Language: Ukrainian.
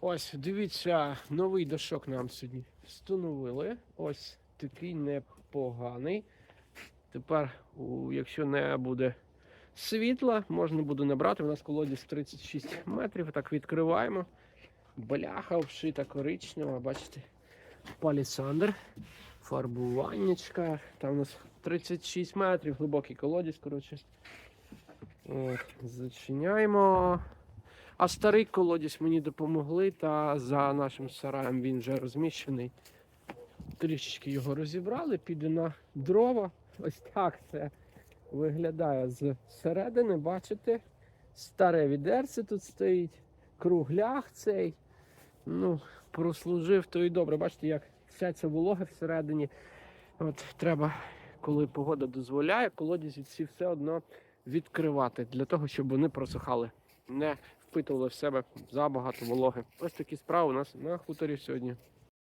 Ось, дивіться, новий дошок нам сьогодні встановили. Ось такий непоганий. Тепер, якщо не буде світла, можна буде набрати. У нас колодязь 36 метрів. Так відкриваємо. Бляха обшита коричнева, бачите, палісандр, фарбуваннячка. Там у нас 36 метрів, глибокий колодязь, коротше. От, зачиняємо. А старий колодязь мені допомогли, та за нашим сараєм він вже розміщений. Трішечки його розібрали, піде на дрова. Ось так це виглядає зсередини, бачите? Старе відерце тут стоїть, кругляк цей. Ну, прослужив, то і добре. Бачите, як вся ця волога всередині. От треба, коли погода дозволяє, колодязі ці все одно відкривати для того, щоб вони просухали. Не впитували в себе забагато вологи. Ось такі справи у нас на хуторі сьогодні.